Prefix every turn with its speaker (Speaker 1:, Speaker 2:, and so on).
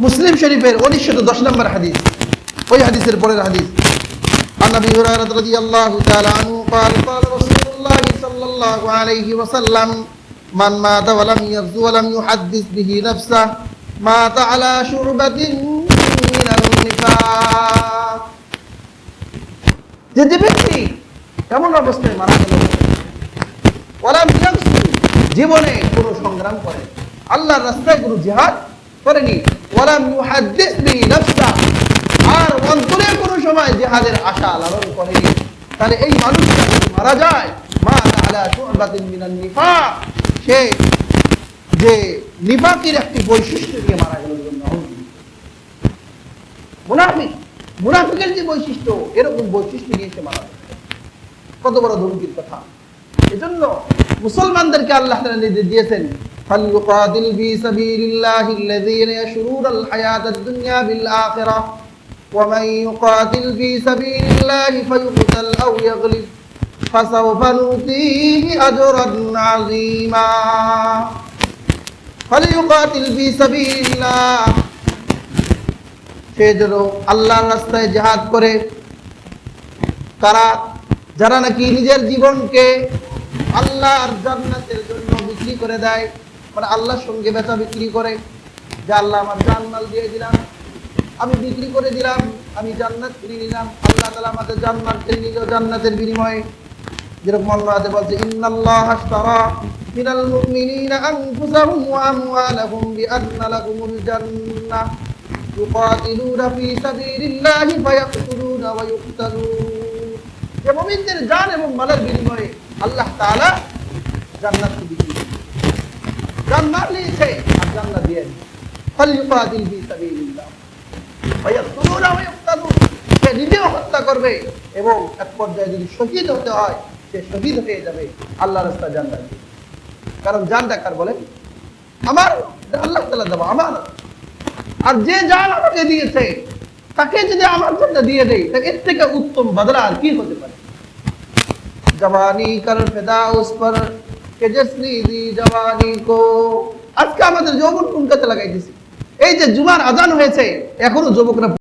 Speaker 1: মুসলিম শরীফের উনিশশত দশ নম্বর হাদিস ওই হাদিসের পরের হাদিস عن ابي هريره رضي الله تعالى عنه قال قال رسول الله صلى الله عليه وسلم من مات ولم يغزو ولم يحدث به نفسه مات على شعبة من النفاق যে যে ব্যক্তি এমন অবস্থায় মারা গেল ওলাম ইয়াগজু, জীবনে কোনো সংগ্রাম করে আল্লাহর রাস্তায় কোনো জিহাদ করেনি। আর অন্তরে কোনো সময় জিহাদের আশা লালন করেনি। তাহলে এই মানুষটা যদি মারা যায়, মা আলা শুআবাতিন মিনান নিফাক সে যে নিফাকের একটি বৈশিষ্ট্য মারা গেল মুনাফিক, মুনাফিকের যে বৈশিষ্ট্য, এরকম বৈশিষ্ট্য নিয়ে সে মারা কত বড় ধমকির কথা। এজন্য মুসলমানদেরকে আল্লাহ তাআলা নির্দেশ দিয়েছেন فليقاتل في سبيل الله الذين يشرون الحياة الدنيا بالآخرة ومن يقاتل في سبيل الله فيقتل أو يغلب فسوف نؤتيه أجرا عظيما فليقاتل في سبيل الله সে যেন আল্লাহর রাস্তায় জেহাদ করে তারা যারা নাকি নিজের জীবনকে আল্লাহর জান্নাতের জন্য বিক্রি করে দেয় মানে আল্লাহর সঙ্গে বেচা বিক্রি করে, যে আল্লাহ আমার জানমাল দিয়ে দিলাম। আমি বিক্রি করে দিলাম, আমি জান্নাত কিনে নিলাম। আল্লাহ তালা আমাদের জান্নাত কিনে নিল জান্নাতের বিনিময়ে যেরকম আল্লাহ বলছে, ইন্নাল্লাহ আশতারা মিনাল মুমিনিনা আনফুসাহুম ওয়া আমওয়ালাহুম বিআন্না লাহুমুল জান্নাহ ইউকাতিলুনা সাবিলিল্লাহি ফায়াকতুলুনা ওয়া মুমিনদের জান এবং মালের বিনিময়ে আল্লাহ তাআলা জান্নাত বিক্রি করেন। নিয়েছে আর জান্নাত দিয়ে ফালিউকাতিল ফি সাবিলিল্লাহ ফায়াকতুলুনা ওয়া ইউকতালুন সে নিজেও হত্যা করবে এবং এক পর্যায়ে যদি শহীদ হতে হয়, সে শহীদ হয়ে যাবে আল্লাহর রাস্তায় জান্নাত দিয়ে। কারণ জানটা কার বলেন, আমার আল্লাহ তাআলা দেবো, আমার আর যে জান আমাকে দিয়েছে, তাকে যদি আমার জন্য দিয়ে দেয়, তাকে এর থেকে উত্তম বদলা আর কি হতে পারে জবানি কর ফেদা উস পর কে জসনি দি জওয়ানি কো। আজকে আমাদের যৌবন কোন কাজে লাগাইতেছি এই যে জুমার আজান হয়েছে, এখনও যুবকরা